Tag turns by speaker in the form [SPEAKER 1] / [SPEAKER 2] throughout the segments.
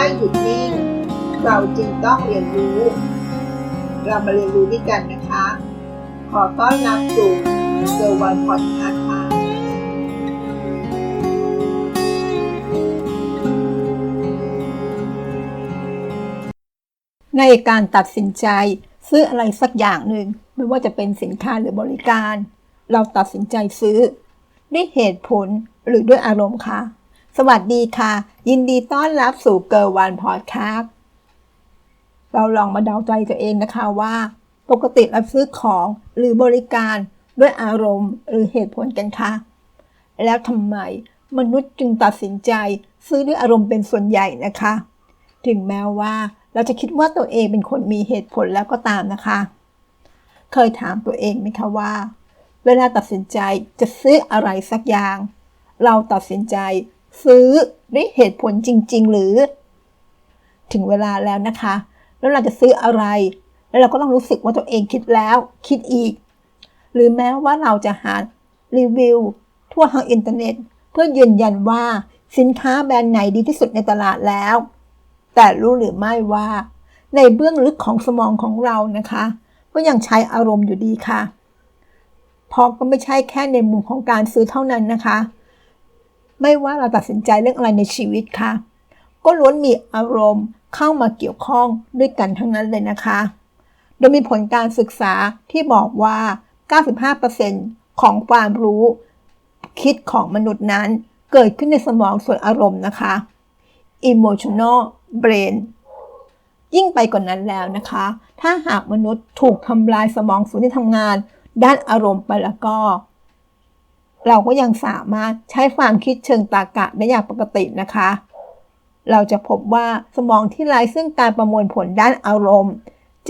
[SPEAKER 1] ไม่หยุดนิ่ง เราจึงต้องเรียนรู้ เรามาเรียนรู้ด้วยกันนะคะ ขอต้อนรับสู่เซอร์วันพอดคาส์ค่ะ
[SPEAKER 2] ในการตัดสินใจซื้ออะไรสักอย่างหนึ่งไม่ว่าจะเป็นสินค้าหรือบริการ เราตัดสินใจซื้อ ด้วยเหตุผลหรือด้วยอารมณ์คะ สวัสดีค่ะ ยินดีต้อนรับสู่เกิร์วันพอดคาสต์เราลองมาเดาใจตัวเองนะคะว่า ปกติเราซื้อของหรือบริการด้วยอารมณ์หรือเหตุผลกันคะแล้วทำไมมนุษย์จึงตัดสินใจซื้อด้วยอารมณ์เป็นส่วนใหญ่นะคะ ถึงแม้ว่าเราจะคิดว่าตัวเองเป็นคนมีเหตุผลแล้วก็ตามนะคะ เคยถามตัวเองไหมคะว่า เวลาตัดสินใจจะซื้ออะไรสักอย่าง เราตัดสินใจ ซื้อด้วยเหตุผลจริง ๆ หรือ ถึงเวลาแล้วนะคะ แล้วเราจะซื้ออะไร แล้วเราก็ต้องรู้สึกว่าตัวเองคิดแล้ว คิดอีก หรือแม้ว่าเราจะหารีวิว ทั่วทางอินเทอร์เน็ต เพื่อยืนยันว่าสินค้าแบรนด์ไหนดีที่สุดในตลาดแล้ว แต่รู้หรือไม่ว่า ในเบื้องลึกของสมองของเรานะคะ ก็ยังใช้อารมณ์อยู่ดีค่ะเพราะก็ไม่ใช่แค่ในมุมของการซื้อเท่านั้นนะคะ ไม่ว่าเราตัดสินใจเรื่องอะไรในชีวิตค่ะ ก็ล้วนมีอารมณ์เข้ามาเกี่ยวข้องด้วยกันทั้งนั้นเลยนะคะ โดยมีผลการศึกษาที่บอกว่า 95%ของความรู้คิดของมนุษย์นั้นเกิดขึ้นในสมองส่วนอารมณ์นะคะ emotional brain ยิ่งไปกว่านนั้นแล้วนะคะ ถ้าหากมนุษย์ถูกทำลายสมองส่วนที่ทำงาน ด้านอารมณ์ไปแล้วก็ เราก็ยังสามารถใช้ความคิดเชิงตรรกะได้อย่างปกตินะคะ เราจะพบว่าสมองที่ไร้ซึ่งการประมวลผลด้านอารมณ์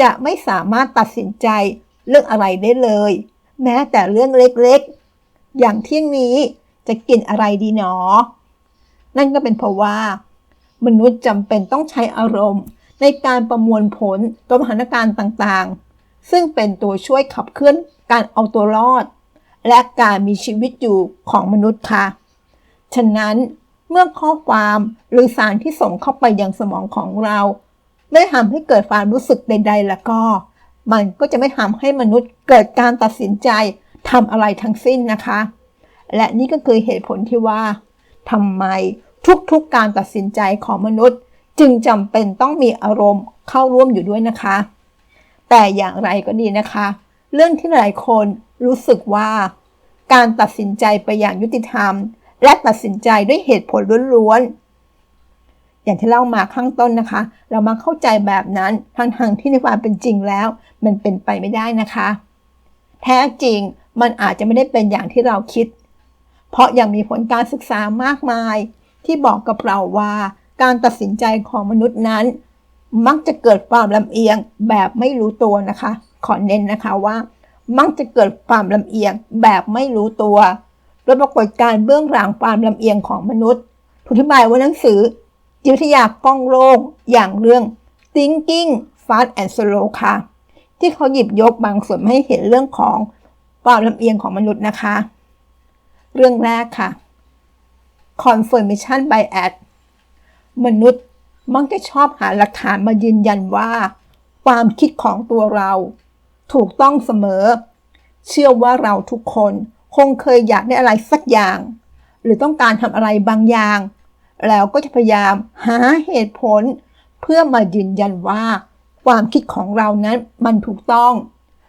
[SPEAKER 2] จะไม่สามารถตัดสินใจเรื่องอะไรได้เลย แม้แต่เรื่องเล็กๆ อย่างเที่ยงนี้จะกินอะไรดีหนอ นั่นก็เป็นเพราะว่า มนุษย์จำเป็นต้องใช้อารมณ์ ในการประมวลผลต่อสถานการณ์ต่างๆ ซึ่งเป็นตัวช่วยขับเคลื่อนการเอาตัวรอด และการมีชีวิตอยู่ของมนุษย์ค่ะ ฉะนั้นเมื่อข้อความหรือสารที่ส่งเข้าไปยังสมองของเราไม่ทำให้เกิดความรู้สึกใด ๆ แล้วก็ มันก็จะไม่ทำให้มนุษย์เกิดการตัดสินใจทำอะไรทั้งสิ้นนะคะ และนี่ก็คือเหตุผลที่ว่าทำไมทุกๆการตัดสินใจของมนุษย์ จึงจำเป็นต้องมีอารมณ์เข้าร่วมอยู่ด้วยนะคะ แต่อย่างไรก็ดีนะคะ เรื่องที่หลายคนรู้สึกว่า การตัดสินใจไปอย่างยุติธรรม และตัดสินใจด้วยเหตุผลล้วนๆ อย่างที่เล่ามาข้างต้นนะคะ เรามาเข้าใจแบบนั้นทั้งทางที่ในความเป็นจริงแล้ว มันเป็นไปไม่ได้นะคะ แท้จริงมันอาจจะไม่ได้เป็นอย่างที่เราคิด เพราะยังมีผลการศึกษามากมาย ที่บอกกับเราว่า การตัดสินใจของมนุษย์นั้น มักจะเกิดความลำเอียงแบบไม่รู้ตัวนะคะ ขอเน้นนะคะว่า มักจะเกิดความลำเอียงแบบไม่รู้ตัวโดยปรากฏการ์เบื้องหลังความลำเอียงของมนุษย์ถูกอธิบายว่าหนังสือ จิตวิทยากล้องโลกอย่างเรื่อง Thinking Fast and Slow ค่ะ ที่เขาหยิบยกบางส่วนให้เห็นเรื่องของความลำเอียงของมนุษย์นะคะ เรื่องแรกค่ะ confirmation bias มนุษย์มักจะชอบหาหลักฐานมายืนยันว่า ความคิดของตัวเรา ถูกต้องเสมอ เชื่อว่าเราทุกคนคงเคยอยากได้อะไรสักอย่าง หรือต้องการทำอะไรบางอย่าง แล้วก็จะพยายามหาเหตุผล เพื่อมายืนยันว่า ความคิดของเรานั้นมันถูกต้อง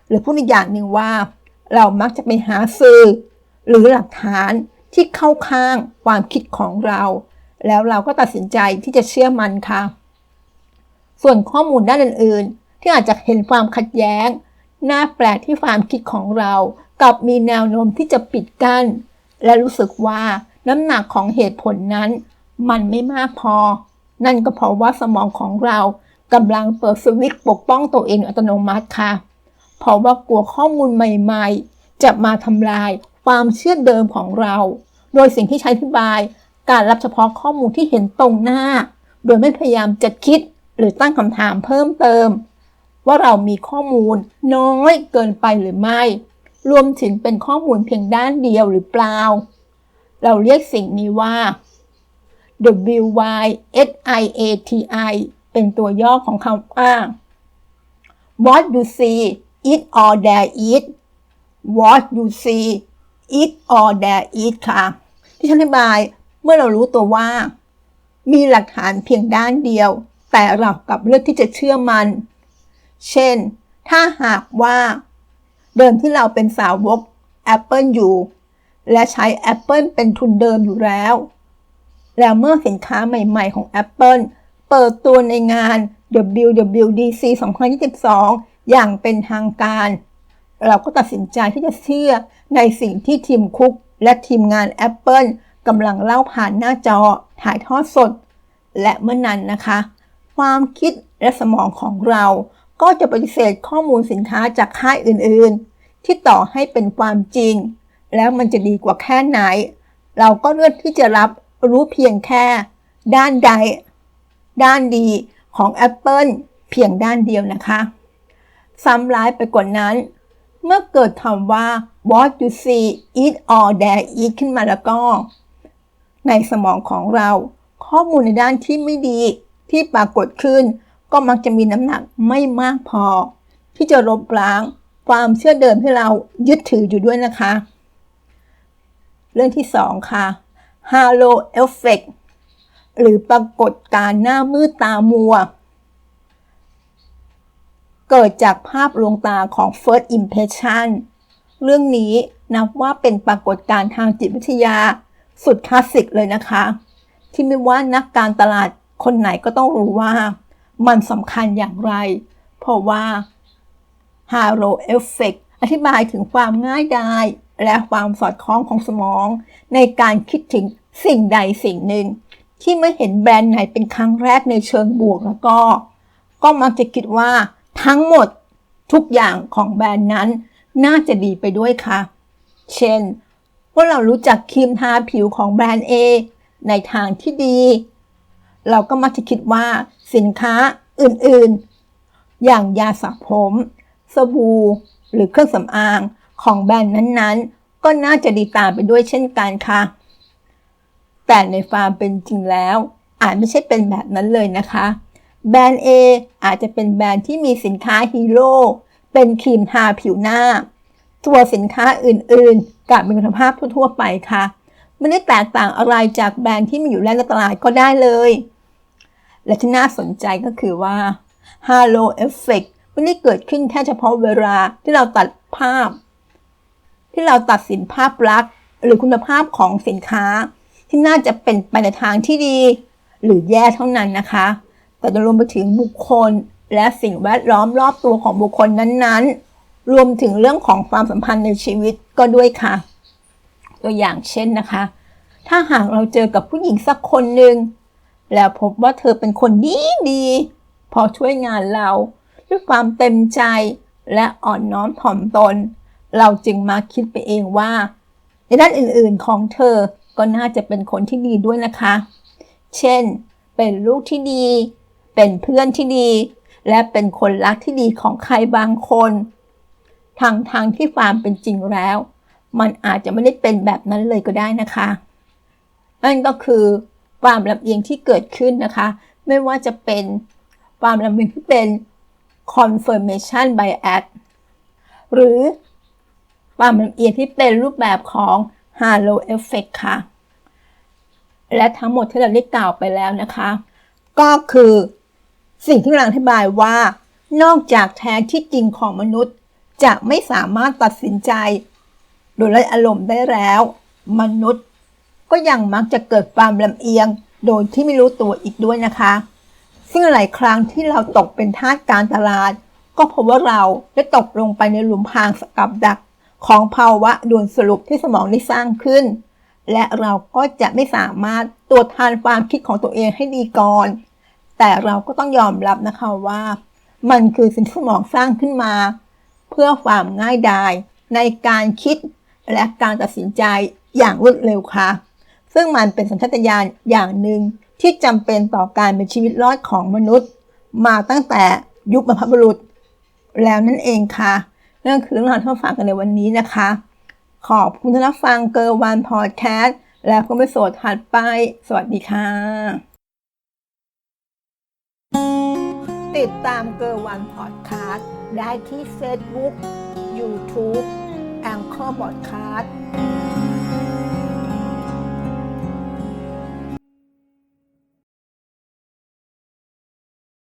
[SPEAKER 2] หรือพูดอีกอย่างหนึ่งว่า เรามักจะไปหาสื่อ หรือหลักฐานที่เข้าข้างความคิดของเรา แล้วเราก็ตัดสินใจที่จะเชื่อมันค่ะ ส่วนข้อมูลด้านอื่น ๆ ที่อาจจะเห็นความขัดแย้ง น่าแปลกที่ความคิดของเรากับมีแนวโน้มที่จะปิดกัน้น และรู้สึกว่าน้ำหนักของเหตุผลนั้น มันไม่มากพอ นั่นก็เพราะว่าสมองของเรากำลังเปิดสวิตช์ปกป้องตัวเองอัตโนมัติค่ะ เพราะว่ากลัวข้อมูลใหม่ๆ จะมาทำลายความเชื่อเดิมของเรา โดยสิ่งที่ใช้อธิบาย การรับเฉพาะข้อมูลที่เห็นตรงหน้า โดยไม่พยายามจะคิดหรือตั้งคำถามเพิ่มเติม ว่าเรามีข้อมูลน้อยเกินไปหรือไม่ รวมถึงเป็นข้อมูลเพียงด้านเดียวหรือเปล่า เราเรียกสิ่งนี้ว่า W Y S I A T I เป็นตัวย่อของคำว่า What you see is all there is What you see is all there is ค่ะ ที่ฉันอธิบายเมื่อเรารู้ตัวว่า มีหลักฐานเพียงด้านเดียว แต่เรากลับเลือกที่จะเชื่อมัน เช่น ถ้าหากว่า เดิมที่เราเป็นสาวก Apple อยู่ และใช้ Apple เป็นทุนเดิมอยู่แล้ว แล้วเมื่อสินค้าใหม่ๆของ Apple เปิดตัวในงาน WWDC 2022 อย่างเป็นทางการ เราก็ตัดสินใจที่จะเชื่อในสิ่งที่ทีมคุก และทีมงาน Apple กำลังเล่าผ่านหน้าจอถ่ายทอดสด และเมื่อนั้นนะคะ ความคิดและสมองของเรา ก็จะปฏิเสธข้อมูลสินค้าจากค่ายอื่นๆ ที่ต่อให้เป็นความจริง แล้วมันจะดีกว่าแค่ไหน เราก็เลือกที่จะรับรู้เพียงแค่ ด้านใด ด้านดีของ Apple เพียงด้านเดียวนะคะซ้ำร้ายไปกว่านั้น เมื่อเกิดคำว่า what you see is all there is ขึ้นมาแล้วก็ ในสมองของเรา ข้อมูลในด้านที่ไม่ดีที่ปรากฏขึ้น ก็มักจะมีน้ำหนักไม่มากพอ ที่จะลบล้าง ความเชื่อเดิมที่เรายึดถืออยู่ด้วยนะคะ เรื่องที่สองค่ะ Halo Effect หรือปรากฏการหน้ามืดตามัว เกิดจากภาพลวงตาของ First Impression เรื่องนี้นับว่าเป็นปรากฏการทางจิตวิทยาสุดคลาสสิกเลยนะคะ ที่ไม่ว่านักการตลาดคนไหนก็ต้องรู้ว่า มันสำคัญอย่างไร เพราะว่า Halo Effect อธิบายถึงความง่ายดาย และความสอดคล้องของสมอง ในการคิดถึงสิ่งใดสิ่งหนึ่ง ที่เมื่อเห็นแบรนด์ไหนเป็นครั้งแรกในเชิงบวกแล้วก็ ก็มักจะคิดว่าทั้งหมดทุกอย่างของแบรนด์นั้น น่าจะดีไปด้วยค่ะ เช่นว่าเรารู้จักครีมทาผิวของแบรนด์ A ในทางที่ดี เราก็มักจะคิดว่าสินค้าอื่นๆ อย่างยาสระผม สบู่หรือเครื่องสำอางของแบรนด์นั้นๆ ก็น่าจะดีตามไปด้วยเช่นกันค่ะ แต่ในความเป็นจริงแล้ว อาจไม่ใช่เป็นแบบนั้นเลยนะคะ แบรนด์ A อาจจะเป็นแบรนด์ที่มีสินค้าฮีโร่เป็นครีมทาผิวหน้า ตัวสินค้าอื่นๆกับมีคุณภาพทั่วๆไปค่ะ ไม่ได้แตกต่างอะไรจากแบรนด์ที่มีอยู่แล้วในตลาดก็ได้เลย และที่น่าสนใจก็คือว่า Halo Effect ไม่ได้เกิดขึ้นแค่เฉพาะเวลาที่เราตัดภาพ ที่เราตัดสินภาพลักษณ์ หรือคุณภาพของสินค้า ที่น่าจะเป็นไปในทางที่ดี หรือแย่เท่านั้นนะคะ แต่จะรวมไปถึงบุคคลและสิ่งแวดล้อมรอบตัวของบุคคลนั้นๆ รวมถึงเรื่องของความสัมพันธ์ในชีวิตก็ด้วยค่ะ ตัวอย่างเช่นนะคะ ถ้าหากเราเจอกับผู้หญิงสักคนหนึ่งแล้วพบว่าเธอเป็นคนดีดี พอช่วยงานเรา ด้วยความเต็มใจและอ่อนน้อมถ่อมตน เราจึงมาคิดไปเองว่าในด้านอื่นๆของเธอก็น่าจะเป็นคนที่ดีด้วยนะคะ เช่น เป็นลูกที่ดี เป็นเพื่อนที่ดี และเป็นคนรักที่ดีของใครบางคนทางทางที่ความเป็นจริงแล้ว มันอาจจะไม่ได้เป็นแบบนั้นเลยก็ได้นะคะ นั่นก็คือความลำเอียงที่เกิดขึ้นนะคะ ไม่ว่าจะเป็นความลำเอียงที่เป็น confirmation bias หรือความลำเอียงที่เป็นรูปแบบของ halo effect ค่ะ และทั้งหมดที่เราได้กล่าวไปแล้วนะคะ ก็คือสิ่งที่เราอธิบายว่า นอกจากแท้ที่จริงของมนุษย์ จะไม่สามารถตัดสินใจ โดยไร้อารมณ์ได้แล้ว มนุษย์ก็ยังมักจะเกิดความลำเอียง โดยที่ไม่รู้ตัวอีกด้วยนะคะ ซึ่งหลายครั้งที่เราตกเป็นทาสการตลาด ก็เพราะว่าเราได้ตกลงไปในหลุมพรางสกับดักของภาวะด่วนสรุปที่สมองได้สร้างขึ้น และเราก็จะไม่สามารถตรวจทานความคิดของตัวเองให้ดีก่อน แต่เราก็ต้องยอมรับนะคะว่า มันคือสิ่งที่สมองสร้างขึ้นมา เพื่อความง่ายดายในการคิด และการตัดสินใจอย่างรวดเร็วค่ะ ซึ่งมันเป็นสัญชาตญาณอย่างหนึ่งที่จำเป็นต่อการเป็นชีวิตรอดของมนุษย์ มาตั้งแต่ยุคบรรพบุรุษ แล้วนั่นเองค่ะนั่นคือเรื่องราวที่มาฝากกันในวันนี้นะคะ ขอบคุณที่รับฟังเกอร์วันพอดแคสต์แล้วก็ไปโสดถัดไป สวัสดีค่ะ ติดตามเกอร์วันพอดแคสต์ได้ที่เฟซบุ๊กยูทูบ แองเคิลบอดคาส